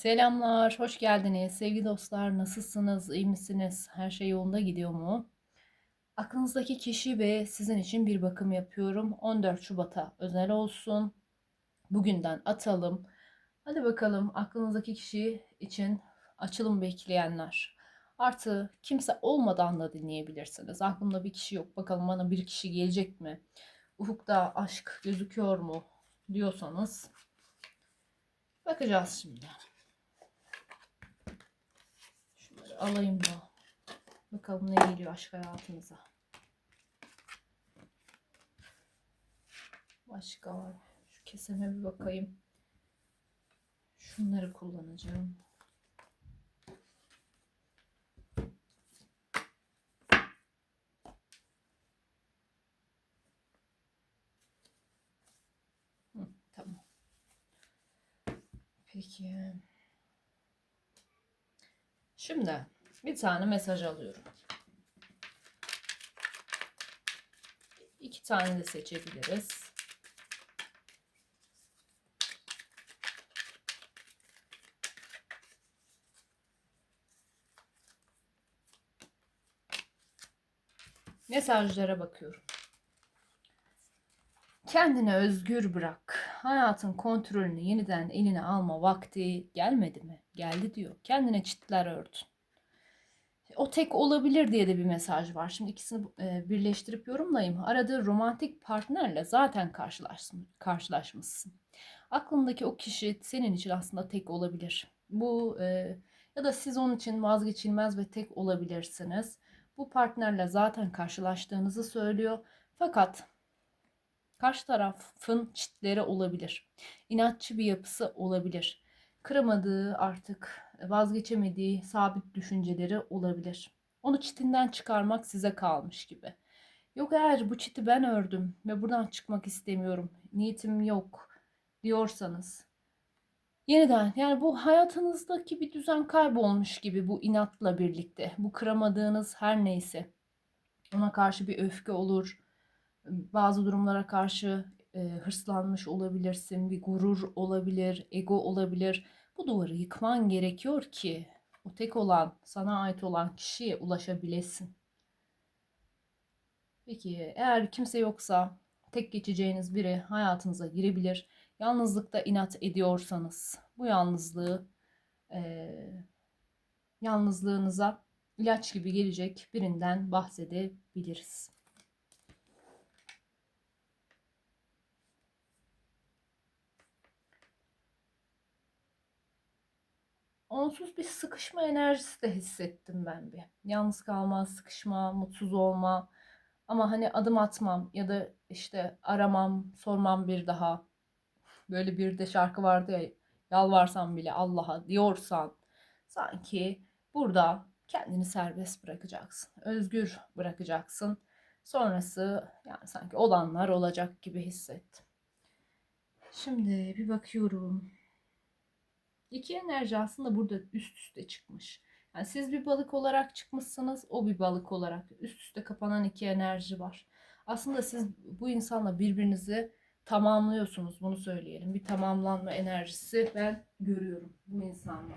Selamlar, hoş geldiniz. Sevgili dostlar, nasılsınız, iyi misiniz? Her şey yolunda gidiyor mu? Aklınızdaki kişi ve sizin için bir bakım yapıyorum. 14 Şubat'a özel olsun. Bugünden atalım. Hadi bakalım aklınızdaki kişi için açılım bekleyenler. Artı kimse olmadan da dinleyebilirsiniz. Aklımda bir kişi yok. Bakalım bana bir kişi gelecek mi? Ufukta aşk gözüküyor mu diyorsanız bakacağız şimdi. Şunları alayım da. Bakalım ne geliyor aşk hayatınıza. Başka var. Şu keseme bir bakayım. Şunları kullanacağım. Tamam. Peki. Şimdi bir tane mesaj alıyorum. İki tane de seçebiliriz. Mesajlara bakıyorum. Kendini özgür bırak. Hayatın kontrolünü yeniden eline alma vakti gelmedi mi? Geldi diyor. Kendine çitler ördün. O tek olabilir diye de bir mesaj var. Şimdi ikisini e, birleştirip yorumlayayım. Aradığı romantik partnerle zaten karşılaşsın, karşılaşmışsın. Aklındaki o kişi senin için aslında tek olabilir. Bu e, ya da siz onun için vazgeçilmez ve tek olabilirsiniz. Bu partnerle zaten karşılaştığınızı söylüyor. Fakat karşı tarafın çitleri olabilir. İnatçı bir yapısı olabilir. Kıramadığı artık vazgeçemediği sabit düşünceleri olabilir. Onu çitinden çıkarmak size kalmış gibi. Yok eğer bu çiti ben ördüm ve buradan çıkmak istemiyorum, niyetim yok diyorsanız yeniden yani bu hayatınızdaki bir düzen kaybolmuş gibi bu inatla birlikte bu kıramadığınız her neyse ona karşı bir öfke olur bazı durumlara karşı e, hırslanmış olabilirsin bir gurur olabilir ego olabilir bu duvarı yıkman gerekiyor ki o tek olan sana ait olan kişiye ulaşabilesin. Peki eğer kimse yoksa tek geçeceğiniz biri hayatınıza girebilir Yalnızlıkta inat ediyorsanız bu yalnızlığı e, yalnızlığınıza ilaç gibi gelecek birinden bahsedebiliriz. Onsuz bir sıkışma enerjisi de hissettim ben bir. Yalnız kalma, sıkışma, mutsuz olma. Ama hani adım atmam ya da işte aramam, sormam bir daha Böyle bir de şarkı vardı ya yalvarsan bile Allah'a diyorsan sanki burada kendini serbest bırakacaksın. Özgür bırakacaksın. Sonrası yani sanki olanlar olacak gibi hissettim. Şimdi bir bakıyorum. İki enerji aslında burada üst üste çıkmış. Yani siz bir balık olarak çıkmışsınız, o bir balık olarak. Üst üste kapanan iki enerji var. Aslında siz bu insanla birbirinizi tamamlıyorsunuz bunu söyleyelim. Bir tamamlanma enerjisi ben görüyorum bu insanla.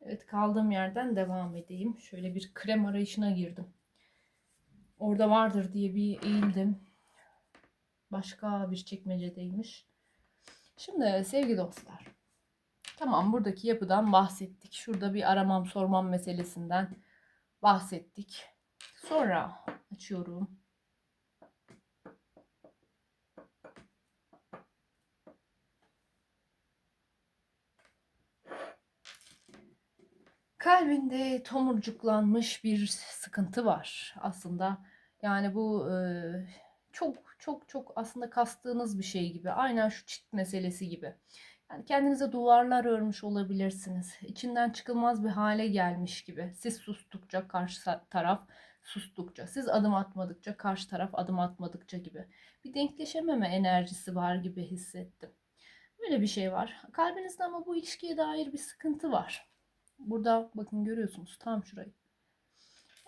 Evet kaldığım yerden devam edeyim. Şöyle bir krem arayışına girdim. Orada vardır diye bir eğildim. Başka bir çekmecedeymiş. Şimdi sevgili dostlar. Tamam buradaki yapıdan bahsettik. Şurada bir aramam sormam meselesinden bahsettik. Sonra açıyorum. Kalbinde tomurcuklanmış bir sıkıntı var aslında. Yani bu e, çok çok çok aslında kastığınız bir şey gibi. Aynen şu çit meselesi gibi. Yani kendinize duvarlar örmüş olabilirsiniz. İçinden çıkılmaz bir hale gelmiş gibi. Siz sustukça karşı taraf sustukça, siz adım atmadıkça karşı taraf adım atmadıkça gibi. Bir denkleşememe enerjisi var gibi hissettim. Böyle bir şey var. Kalbinizde ama bu ilişkiye dair bir sıkıntı var. Burada bakın görüyorsunuz tam şurayı.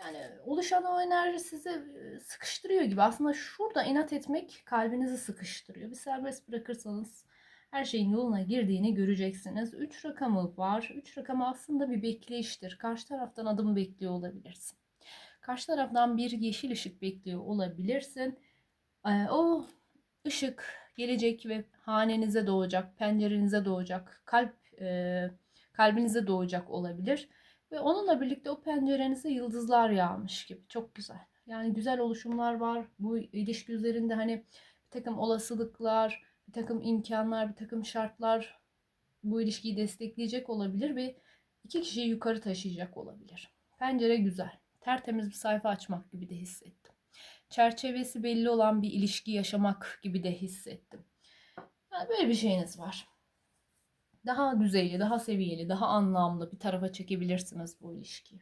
Yani oluşan o enerji sizi e, sıkıştırıyor gibi. Aslında şurada inat etmek kalbinizi sıkıştırıyor. Bir serbest bırakırsanız her şeyin yoluna girdiğini göreceksiniz. 3 rakamı var. 3 rakamı aslında bir bekleyiştir. Karşı taraftan adım bekliyor olabilirsin. Karşı taraftan bir yeşil ışık bekliyor olabilirsin. Ee, o ışık gelecek ve hanenize doğacak, pencerenize doğacak, kalp e, kalbinize doğacak olabilir. Ve onunla birlikte o pencerenize yıldızlar yağmış gibi. Çok güzel. Yani güzel oluşumlar var. Bu ilişki üzerinde hani bir takım olasılıklar, bir takım imkanlar, bir takım şartlar bu ilişkiyi destekleyecek olabilir ve iki kişiyi yukarı taşıyacak olabilir. Pencere güzel. Tertemiz bir sayfa açmak gibi de hissettim. Çerçevesi belli olan bir ilişki yaşamak gibi de hissettim. Yani böyle bir şeyiniz var daha düzeyli, daha seviyeli, daha anlamlı bir tarafa çekebilirsiniz bu ilişkiyi.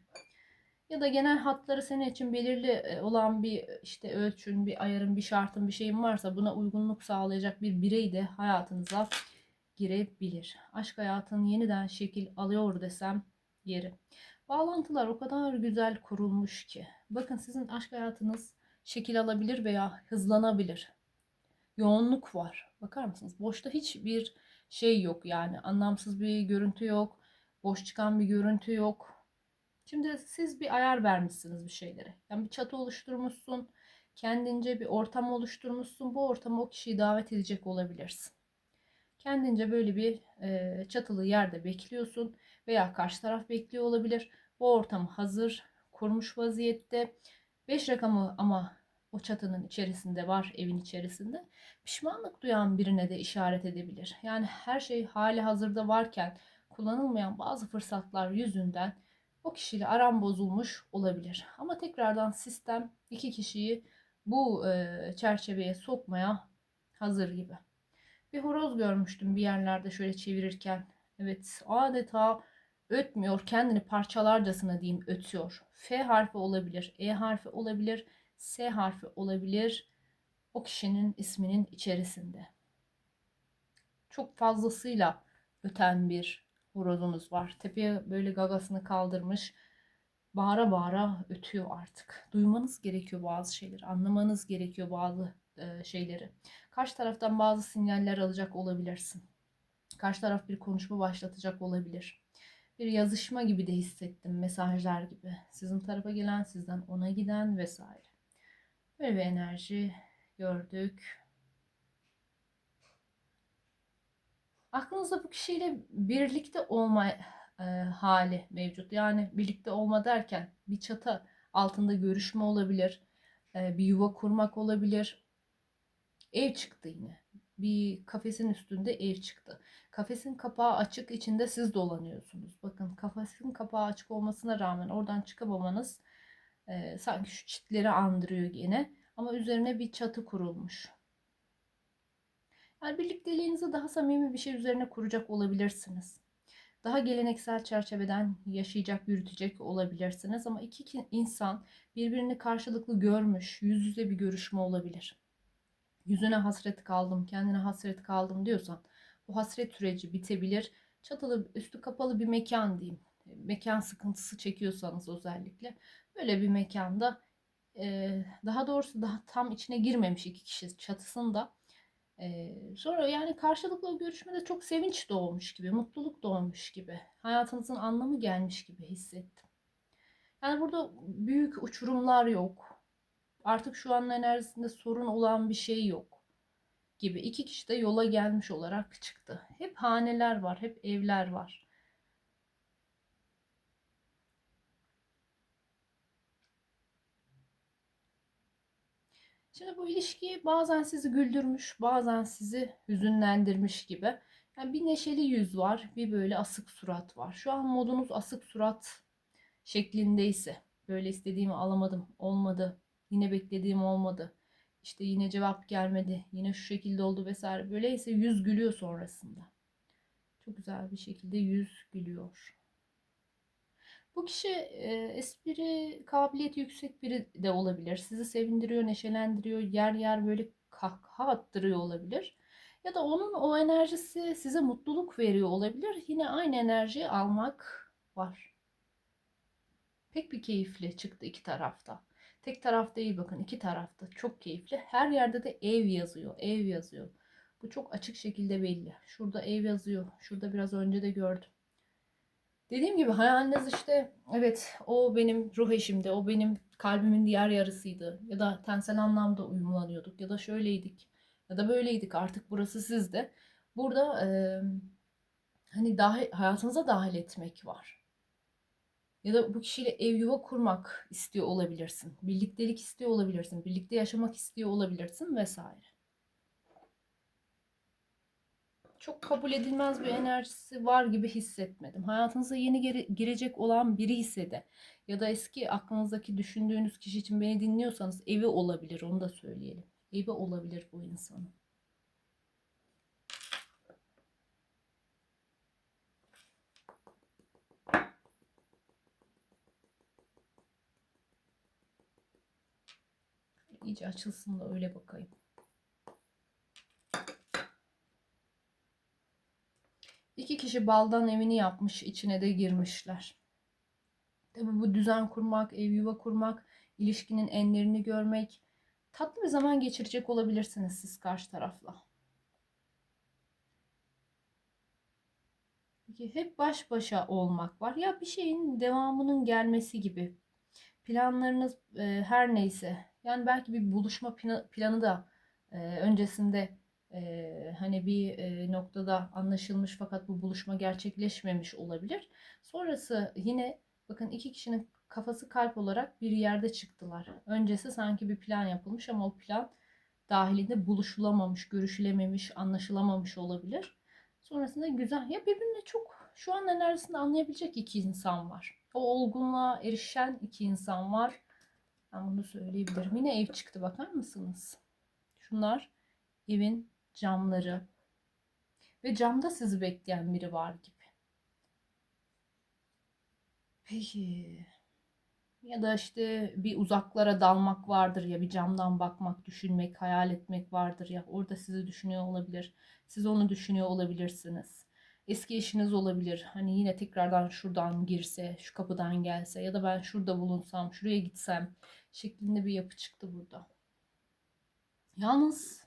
Ya da genel hatları senin için belirli e, olan bir işte ölçün, bir ayarın, bir şartın, bir şeyin varsa buna uygunluk sağlayacak bir birey de hayatınıza girebilir. Aşk hayatın yeniden şekil alıyor desem yeri. Bağlantılar o kadar güzel kurulmuş ki. Bakın sizin aşk hayatınız şekil alabilir veya hızlanabilir. Yoğunluk var. Bakar mısınız? Boşta hiçbir şey yok yani anlamsız bir görüntü yok. Boş çıkan bir görüntü yok. Şimdi siz bir ayar vermişsiniz bir şeylere. Yani bir çatı oluşturmuşsun. Kendince bir ortam oluşturmuşsun. Bu ortama o kişiyi davet edecek olabilirsin. Kendince böyle bir e, çatılı yerde bekliyorsun veya karşı taraf bekliyor olabilir. Bu ortam hazır, kurmuş vaziyette. 5 rakamı ama o çatının içerisinde var, evin içerisinde. Pişmanlık duyan birine de işaret edebilir. Yani her şey hali hazırda varken kullanılmayan bazı fırsatlar yüzünden o kişiyle aram bozulmuş olabilir. Ama tekrardan sistem iki kişiyi bu e, çerçeveye sokmaya hazır gibi. Bir horoz görmüştüm bir yerlerde şöyle çevirirken. Evet adeta ötmüyor kendini parçalarcasına diyeyim ötüyor. F harfi olabilir, E harfi olabilir, S harfi olabilir o kişinin isminin içerisinde. Çok fazlasıyla öten bir horozumuz var. Tepeye böyle gagasını kaldırmış. Bağıra bağıra ötüyor artık. Duymanız gerekiyor bazı şeyleri. Anlamanız gerekiyor bazı e, şeyleri. Karşı taraftan bazı sinyaller alacak olabilirsin. Karşı taraf bir konuşma başlatacak olabilir. Bir yazışma gibi de hissettim. Mesajlar gibi. Sizin tarafa gelen, sizden ona giden vesaire. Böyle bir enerji gördük. Aklınızda bu kişiyle birlikte olma e, hali mevcut. Yani birlikte olma derken bir çatı altında görüşme olabilir. E, bir yuva kurmak olabilir. Ev çıktı yine. Bir kafesin üstünde ev çıktı. Kafesin kapağı açık içinde siz dolanıyorsunuz. Bakın kafesin kapağı açık olmasına rağmen oradan çıkamamanız e, sanki şu çitleri andırıyor yine. Ama üzerine bir çatı kurulmuş. Yani birlikteliğinizi daha samimi bir şey üzerine kuracak olabilirsiniz. Daha geleneksel çerçeveden yaşayacak, yürütecek olabilirsiniz. Ama iki insan birbirini karşılıklı görmüş, yüz yüze bir görüşme olabilir. Yüzüne hasret kaldım, kendine hasret kaldım diyorsan bu hasret süreci bitebilir. Çatılı, üstü kapalı bir mekan diyeyim. Mekan sıkıntısı çekiyorsanız özellikle böyle bir mekanda daha doğrusu daha tam içine girmemiş iki kişi çatısında. sonra yani karşılıklı o görüşmede çok sevinç doğmuş gibi, mutluluk doğmuş gibi, hayatınızın anlamı gelmiş gibi hissettim. Yani burada büyük uçurumlar yok. Artık şu an enerjisinde sorun olan bir şey yok gibi. iki kişi de yola gelmiş olarak çıktı. Hep haneler var, hep evler var. Şimdi bu ilişki bazen sizi güldürmüş, bazen sizi hüzünlendirmiş gibi. Yani bir neşeli yüz var, bir böyle asık surat var. Şu an modunuz asık surat şeklindeyse, böyle istediğimi alamadım, olmadı, yine beklediğim olmadı, işte yine cevap gelmedi, yine şu şekilde oldu vesaire. Böyleyse yüz gülüyor sonrasında. Çok güzel bir şekilde yüz gülüyor. Bu kişi e, espri kabiliyeti yüksek biri de olabilir. Sizi sevindiriyor, neşelendiriyor, yer yer böyle kahkaha attırıyor olabilir. Ya da onun o enerjisi size mutluluk veriyor olabilir. Yine aynı enerjiyi almak var. Pek bir keyifli çıktı iki tarafta. Tek taraf değil bakın iki tarafta çok keyifli. Her yerde de ev yazıyor. Ev yazıyor. Bu çok açık şekilde belli. Şurada ev yazıyor. Şurada biraz önce de gördüm. Dediğim gibi hayaliniz işte evet o benim ruh eşimdi. O benim kalbimin diğer yarısıydı. Ya da tensel anlamda uyumlanıyorduk. Ya da şöyleydik. Ya da böyleydik. Artık burası sizde. Burada e, hani dahil, hayatınıza dahil etmek var. Ya da bu kişiyle ev yuva kurmak istiyor olabilirsin. Birliktelik istiyor olabilirsin. Birlikte yaşamak istiyor olabilirsin vesaire. Çok kabul edilmez bir enerjisi var gibi hissetmedim. Hayatınıza yeni gire- girecek olan biri ise de ya da eski aklınızdaki düşündüğünüz kişi için beni dinliyorsanız evi olabilir onu da söyleyelim. Evi olabilir bu insanın. İyice açılsın da öyle bakayım. İki kişi baldan evini yapmış, içine de girmişler. Tabii bu düzen kurmak, ev yuva kurmak, ilişkinin enlerini görmek, tatlı bir zaman geçirecek olabilirsiniz siz karşı tarafla. Peki hep baş başa olmak var. Ya bir şeyin devamının gelmesi gibi. Planlarınız e, her neyse. Yani belki bir buluşma pla- planı da e, öncesinde e, hani bir noktada anlaşılmış fakat bu buluşma gerçekleşmemiş olabilir. Sonrası yine bakın iki kişinin kafası kalp olarak bir yerde çıktılar. Öncesi sanki bir plan yapılmış ama o plan dahilinde buluşulamamış, görüşülememiş, anlaşılamamış olabilir. Sonrasında güzel ya birbirine çok şu an enerjisini anlayabilecek iki insan var. O olgunluğa erişen iki insan var. Ben bunu söyleyebilirim. Yine ev çıktı bakar mısınız? Şunlar evin camları ve camda sizi bekleyen biri var gibi. Peki ya da işte bir uzaklara dalmak vardır ya bir camdan bakmak, düşünmek, hayal etmek vardır ya orada sizi düşünüyor olabilir. Siz onu düşünüyor olabilirsiniz. Eski eşiniz olabilir. Hani yine tekrardan şuradan girse, şu kapıdan gelse ya da ben şurada bulunsam, şuraya gitsem şeklinde bir yapı çıktı burada. Yalnız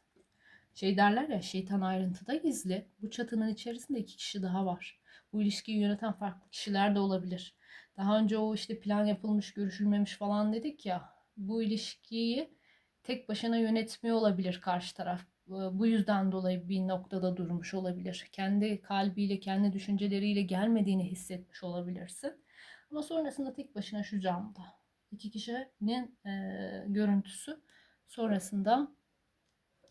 şey derler ya şeytan ayrıntıda gizli. Bu çatının içerisinde iki kişi daha var. Bu ilişkiyi yöneten farklı kişiler de olabilir. Daha önce o işte plan yapılmış, görüşülmemiş falan dedik ya. Bu ilişkiyi tek başına yönetmiyor olabilir karşı taraf. Bu yüzden dolayı bir noktada durmuş olabilir. Kendi kalbiyle, kendi düşünceleriyle gelmediğini hissetmiş olabilirsin. Ama sonrasında tek başına şu camda. iki kişinin e, görüntüsü sonrasında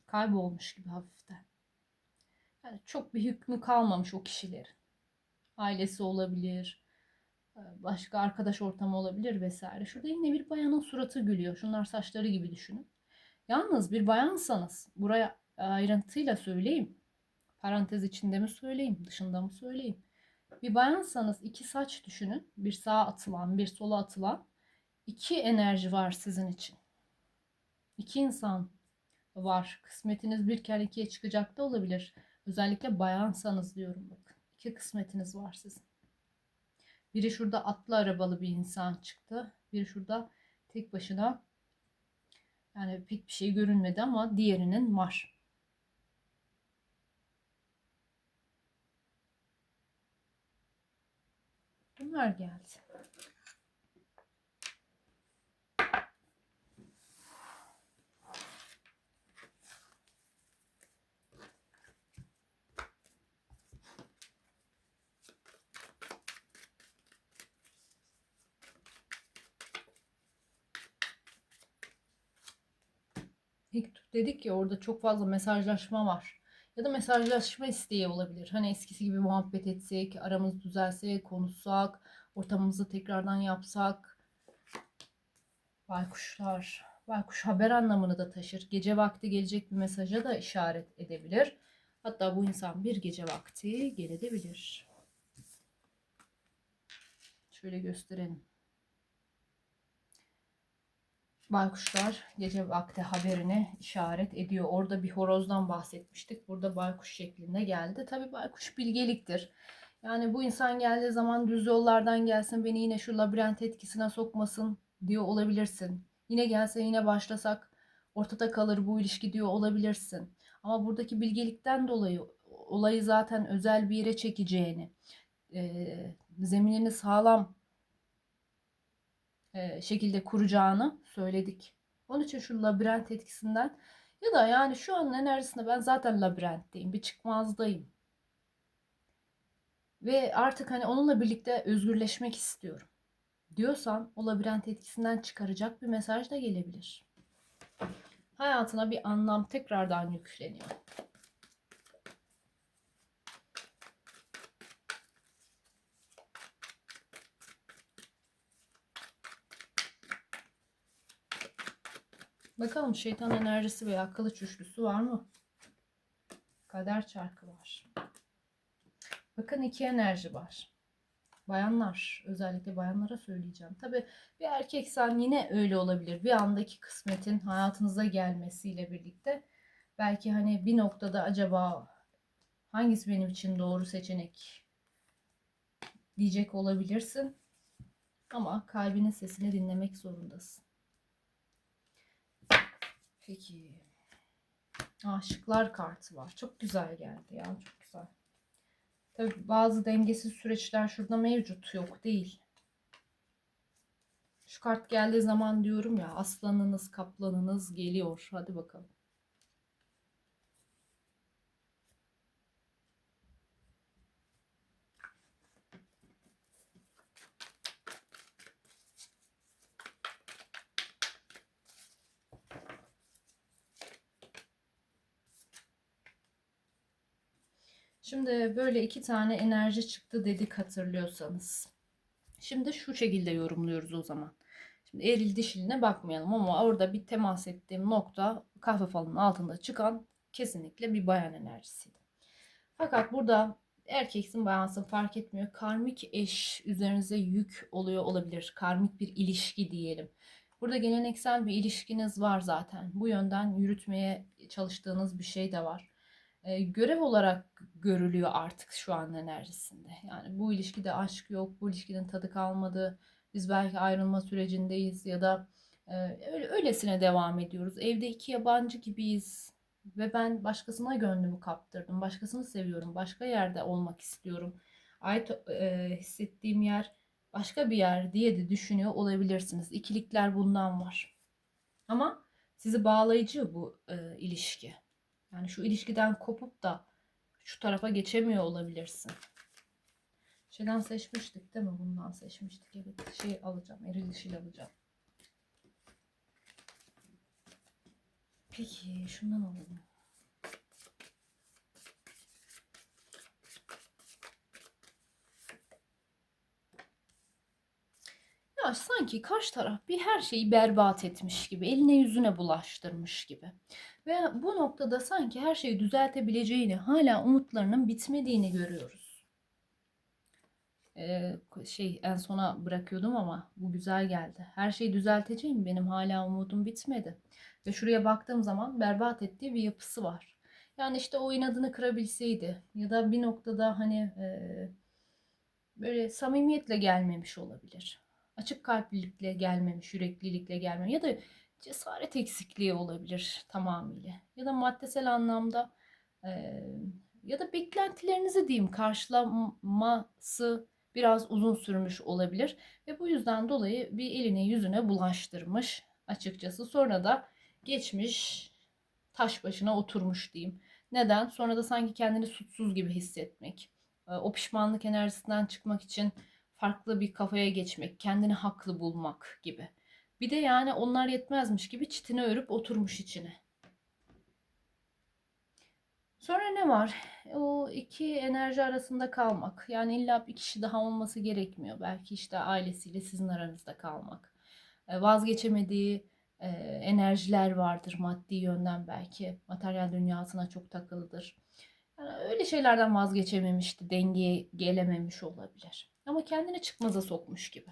kaybolmuş gibi hafiften. Yani çok bir hükmü kalmamış o kişilerin. Ailesi olabilir, başka arkadaş ortamı olabilir vesaire. Şurada yine bir bayanın suratı gülüyor. Şunlar saçları gibi düşünün. Yalnız bir bayansanız buraya ayrıntıyla söyleyeyim. Parantez içinde mi söyleyeyim, dışında mı söyleyeyim. Bir bayansanız iki saç düşünün. Bir sağa atılan, bir sola atılan. iki enerji var sizin için. İki insan var. Kısmetiniz bir kere ikiye çıkacak da olabilir. Özellikle bayansanız diyorum bakın. İki kısmetiniz var sizin. Biri şurada atlı arabalı bir insan çıktı. Biri şurada tek başına yani pek bir şey görünmedi ama diğerinin var. Bunlar geldi. Dedik ya orada çok fazla mesajlaşma var. Ya da mesajlaşma isteği olabilir. Hani eskisi gibi muhabbet etsek, aramız düzelse, konuşsak, ortamımızı tekrardan yapsak. Baykuşlar. Baykuş haber anlamını da taşır. Gece vakti gelecek bir mesaja da işaret edebilir. Hatta bu insan bir gece vakti gelebilir. Şöyle gösterelim. Baykuşlar gece vakti haberini işaret ediyor. Orada bir horozdan bahsetmiştik. Burada baykuş şeklinde geldi. Tabii baykuş bilgeliktir. Yani bu insan geldiği zaman düz yollardan gelsin, beni yine şu labirent etkisine sokmasın diyor olabilirsin. Yine gelse yine başlasak ortada kalır bu ilişki diyor olabilirsin. Ama buradaki bilgelikten dolayı olayı zaten özel bir yere çekeceğini, e, zeminini sağlam şekilde kuracağını söyledik. Onun için şu labirent etkisinden ya da yani şu an enerjisinde ben zaten labirentteyim, bir çıkmazdayım. Ve artık hani onunla birlikte özgürleşmek istiyorum diyorsan o labirent etkisinden çıkaracak bir mesaj da gelebilir. Hayatına bir anlam tekrardan yükleniyor. Bakalım şeytan enerjisi veya kılıç üçlüsü var mı? Kader çarkı var. Bakın iki enerji var. Bayanlar, özellikle bayanlara söyleyeceğim. Tabii bir erkeksen yine öyle olabilir. Bir andaki kısmetin hayatınıza gelmesiyle birlikte belki hani bir noktada acaba hangisi benim için doğru seçenek diyecek olabilirsin. Ama kalbinin sesini dinlemek zorundasın. Peki. Aşıklar kartı var. Çok güzel geldi ya. Çok güzel. Tabii bazı dengesiz süreçler şurada mevcut. Yok değil. Şu kart geldiği zaman diyorum ya aslanınız kaplanınız geliyor. Hadi bakalım. Şimdi böyle iki tane enerji çıktı dedik hatırlıyorsanız. Şimdi şu şekilde yorumluyoruz o zaman. Şimdi eril dişiline bakmayalım ama orada bir temas ettiğim nokta kahve falının altında çıkan kesinlikle bir bayan enerjisiydi. Fakat burada erkeksin bayansın fark etmiyor. Karmik eş üzerinize yük oluyor olabilir. Karmik bir ilişki diyelim. Burada geleneksel bir ilişkiniz var zaten. Bu yönden yürütmeye çalıştığınız bir şey de var e, görev olarak görülüyor artık şu an enerjisinde. Yani bu ilişkide aşk yok, bu ilişkinin tadı kalmadı. Biz belki ayrılma sürecindeyiz ya da e, öyle, öylesine devam ediyoruz. Evde iki yabancı gibiyiz ve ben başkasına gönlümü kaptırdım. Başkasını seviyorum, başka yerde olmak istiyorum. Ait e, hissettiğim yer başka bir yer diye de düşünüyor olabilirsiniz. İkilikler bundan var. Ama sizi bağlayıcı bu e, ilişki. Yani şu ilişkiden kopup da şu tarafa geçemiyor olabilirsin. Şeyden seçmiştik değil mi? Bundan seçmiştik. Evet şey alacağım. Eril dişil alacağım. Peki şundan alalım. Ya sanki karşı taraf bir her şeyi berbat etmiş gibi, eline yüzüne bulaştırmış gibi. Ve bu noktada sanki her şeyi düzeltebileceğini, hala umutlarının bitmediğini görüyoruz. Ee, şey en sona bırakıyordum ama bu güzel geldi. Her şeyi düzelteceğim, benim hala umudum bitmedi. Ve şuraya baktığım zaman berbat ettiği bir yapısı var. Yani işte o inadını kırabilseydi ya da bir noktada hani e, böyle samimiyetle gelmemiş olabilir açık kalplilikle gelmemiş, yüreklilikle gelmemiş ya da cesaret eksikliği olabilir tamamıyla. Ya da maddesel anlamda e, ya da beklentilerinizi diyeyim karşılaması biraz uzun sürmüş olabilir ve bu yüzden dolayı bir eline yüzüne bulaştırmış açıkçası. Sonra da geçmiş taş başına oturmuş diyeyim. Neden? Sonra da sanki kendini suçsuz gibi hissetmek. O pişmanlık enerjisinden çıkmak için farklı bir kafaya geçmek, kendini haklı bulmak gibi. Bir de yani onlar yetmezmiş gibi çitini örüp oturmuş içine. Sonra ne var? O iki enerji arasında kalmak. Yani illa bir kişi daha olması gerekmiyor. Belki işte ailesiyle sizin aranızda kalmak. E, vazgeçemediği e, enerjiler vardır maddi yönden belki. Materyal dünyasına çok takılıdır. Yani öyle şeylerden vazgeçememişti. Dengeye gelememiş olabilir. Ama kendini çıkmaza sokmuş gibi.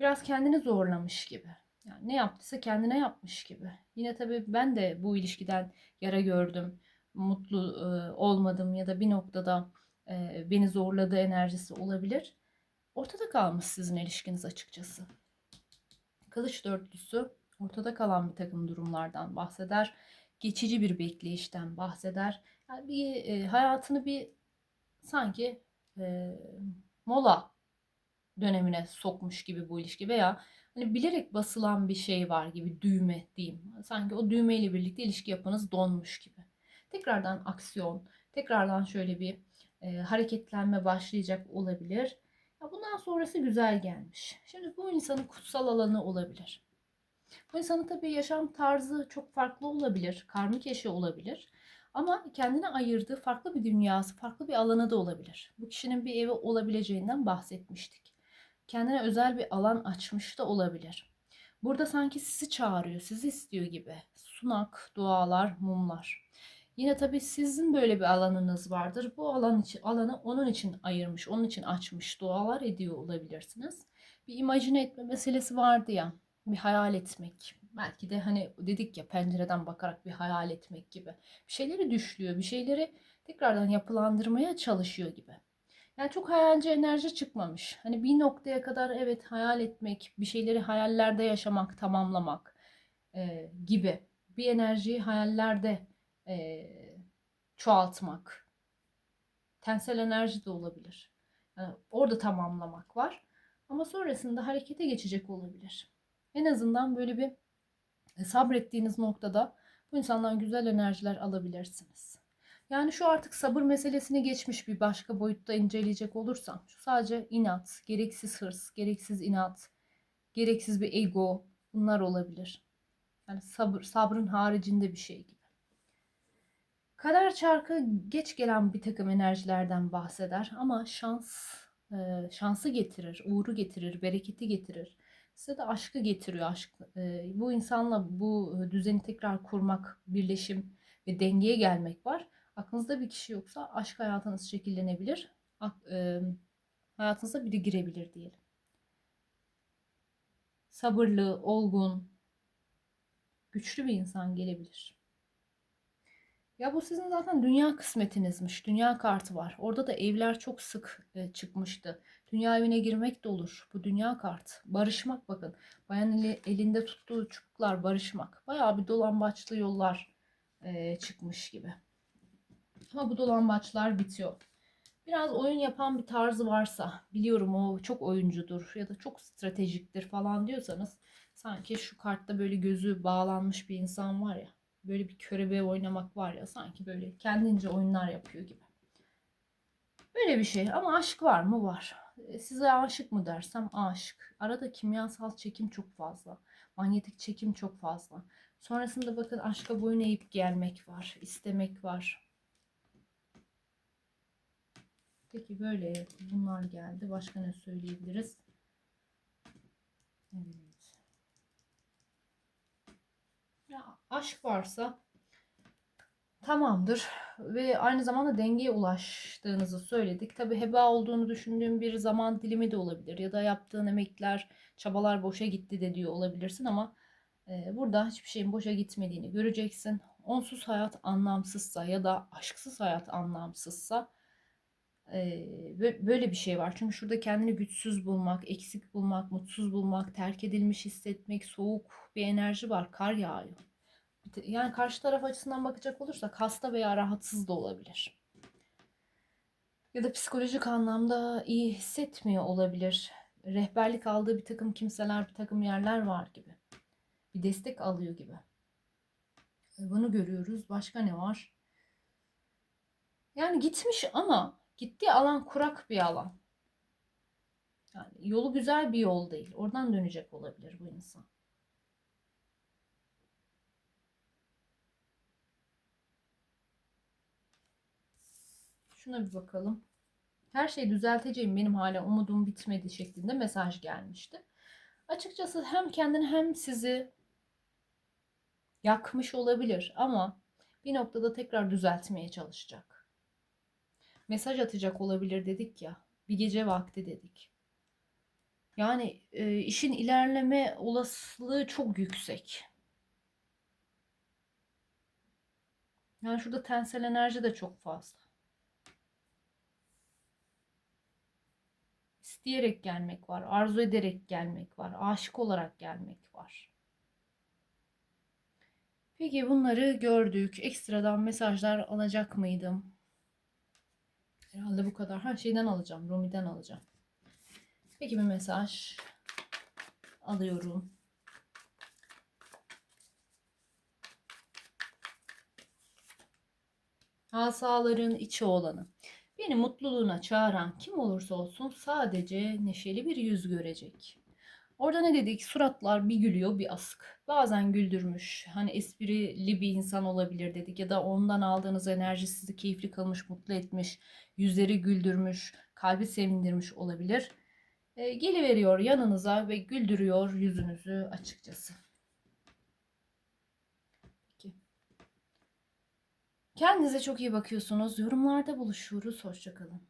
Biraz kendini zorlamış gibi. Yani ne yaptıysa kendine yapmış gibi. Yine tabii ben de bu ilişkiden yara gördüm. Mutlu e, olmadım ya da bir noktada e, beni zorladığı enerjisi olabilir. Ortada kalmış sizin ilişkiniz açıkçası. Kılıç dörtlüsü ortada kalan bir takım durumlardan bahseder. Geçici bir bekleyişten bahseder. Yani bir e, hayatını bir sanki e, mola dönemine sokmuş gibi bu ilişki veya hani bilerek basılan bir şey var gibi düğme diyeyim. Sanki o düğmeyle birlikte ilişki yapmanız donmuş gibi. Tekrardan aksiyon, tekrardan şöyle bir e, hareketlenme başlayacak olabilir. Ya bundan sonrası güzel gelmiş. Şimdi bu insanın kutsal alanı olabilir. Bu insanın tabii yaşam tarzı çok farklı olabilir. Karmik eşi olabilir. Ama kendine ayırdığı farklı bir dünyası, farklı bir alanı da olabilir. Bu kişinin bir evi olabileceğinden bahsetmiştik. Kendine özel bir alan açmış da olabilir. Burada sanki sizi çağırıyor, sizi istiyor gibi. Sunak, dualar, mumlar. Yine tabii sizin böyle bir alanınız vardır. Bu alan için, alanı onun için ayırmış, onun için açmış, dualar ediyor olabilirsiniz. Bir imajine etme meselesi vardı ya, bir hayal etmek. Belki de hani dedik ya pencereden bakarak bir hayal etmek gibi. Bir şeyleri düşlüyor, bir şeyleri tekrardan yapılandırmaya çalışıyor gibi. Yani çok hayalci enerji çıkmamış. Hani bir noktaya kadar evet hayal etmek, bir şeyleri hayallerde yaşamak, tamamlamak e, gibi bir enerjiyi hayallerde e, çoğaltmak. Tensel enerji de olabilir. Yani orada tamamlamak var. Ama sonrasında harekete geçecek olabilir. En azından böyle bir e, sabrettiğiniz noktada bu insandan güzel enerjiler alabilirsiniz. Yani şu artık sabır meselesini geçmiş bir başka boyutta inceleyecek olursam şu sadece inat, gereksiz hırs, gereksiz inat, gereksiz bir ego bunlar olabilir. Yani sabır, sabrın haricinde bir şey gibi. Kader çarkı geç gelen bir takım enerjilerden bahseder ama şans e, şansı getirir, uğuru getirir, bereketi getirir. Size de aşkı getiriyor aşk. E, bu insanla bu düzeni tekrar kurmak, birleşim ve dengeye gelmek var. Aklınızda bir kişi yoksa aşk hayatınız şekillenebilir. E, hayatınıza biri girebilir diyelim. Sabırlı, olgun, güçlü bir insan gelebilir. Ya bu sizin zaten dünya kısmetinizmiş. Dünya kartı var. Orada da evler çok sık e, çıkmıştı. Dünya evine girmek de olur. Bu dünya kartı. Barışmak bakın. Bayan eli, elinde tuttuğu çubuklar barışmak. Bayağı bir dolambaçlı yollar e, çıkmış gibi. Ama bu dolambaçlar bitiyor. Biraz oyun yapan bir tarzı varsa, biliyorum o çok oyuncudur ya da çok stratejiktir falan diyorsanız sanki şu kartta böyle gözü bağlanmış bir insan var ya böyle bir körebe oynamak var ya sanki böyle kendince oyunlar yapıyor gibi. Böyle bir şey ama aşk var mı? Var. E, size aşık mı dersem aşık. Arada kimyasal çekim çok fazla. Manyetik çekim çok fazla. Sonrasında bakın aşka boyun eğip gelmek var. istemek var. Peki böyle bunlar geldi. Başka ne söyleyebiliriz? Ya aşk varsa tamamdır ve aynı zamanda dengeye ulaştığınızı söyledik. Tabi heba olduğunu düşündüğüm bir zaman dilimi de olabilir ya da yaptığın emekler, çabalar boşa gitti de diyor olabilirsin ama e, burada hiçbir şeyin boşa gitmediğini göreceksin. Onsuz hayat anlamsızsa ya da aşksız hayat anlamsızsa böyle bir şey var. Çünkü şurada kendini güçsüz bulmak, eksik bulmak, mutsuz bulmak, terk edilmiş hissetmek, soğuk bir enerji var. Kar yağıyor. Yani karşı taraf açısından bakacak olursak hasta veya rahatsız da olabilir. Ya da psikolojik anlamda iyi hissetmiyor olabilir. Rehberlik aldığı bir takım kimseler, bir takım yerler var gibi. Bir destek alıyor gibi. Bunu görüyoruz. Başka ne var? Yani gitmiş ama Gittiği alan kurak bir alan. Yani yolu güzel bir yol değil. Oradan dönecek olabilir bu insan. Şuna bir bakalım. Her şeyi düzelteceğim benim hala umudum bitmedi şeklinde mesaj gelmişti. Açıkçası hem kendini hem sizi yakmış olabilir ama bir noktada tekrar düzeltmeye çalışacak mesaj atacak olabilir dedik ya. Bir gece vakti dedik. Yani e, işin ilerleme olasılığı çok yüksek. Yani şurada tensel enerji de çok fazla. İsteyerek gelmek var, arzu ederek gelmek var, aşık olarak gelmek var. Peki bunları gördük. Ekstradan mesajlar alacak mıydım? Herhalde bu kadar. Her şeyden alacağım. Rumi'den alacağım. Peki bir mesaj alıyorum. Asaların içi olanı. Beni mutluluğuna çağıran kim olursa olsun sadece neşeli bir yüz görecek. Orada ne dedik? Suratlar bir gülüyor bir asık. Bazen güldürmüş. Hani esprili bir insan olabilir dedik. Ya da ondan aldığınız enerji sizi keyifli kılmış, mutlu etmiş. Yüzleri güldürmüş, kalbi sevindirmiş olabilir. E, geliveriyor yanınıza ve güldürüyor yüzünüzü açıkçası. Peki. Kendinize çok iyi bakıyorsunuz. Yorumlarda buluşuyoruz. Hoşçakalın.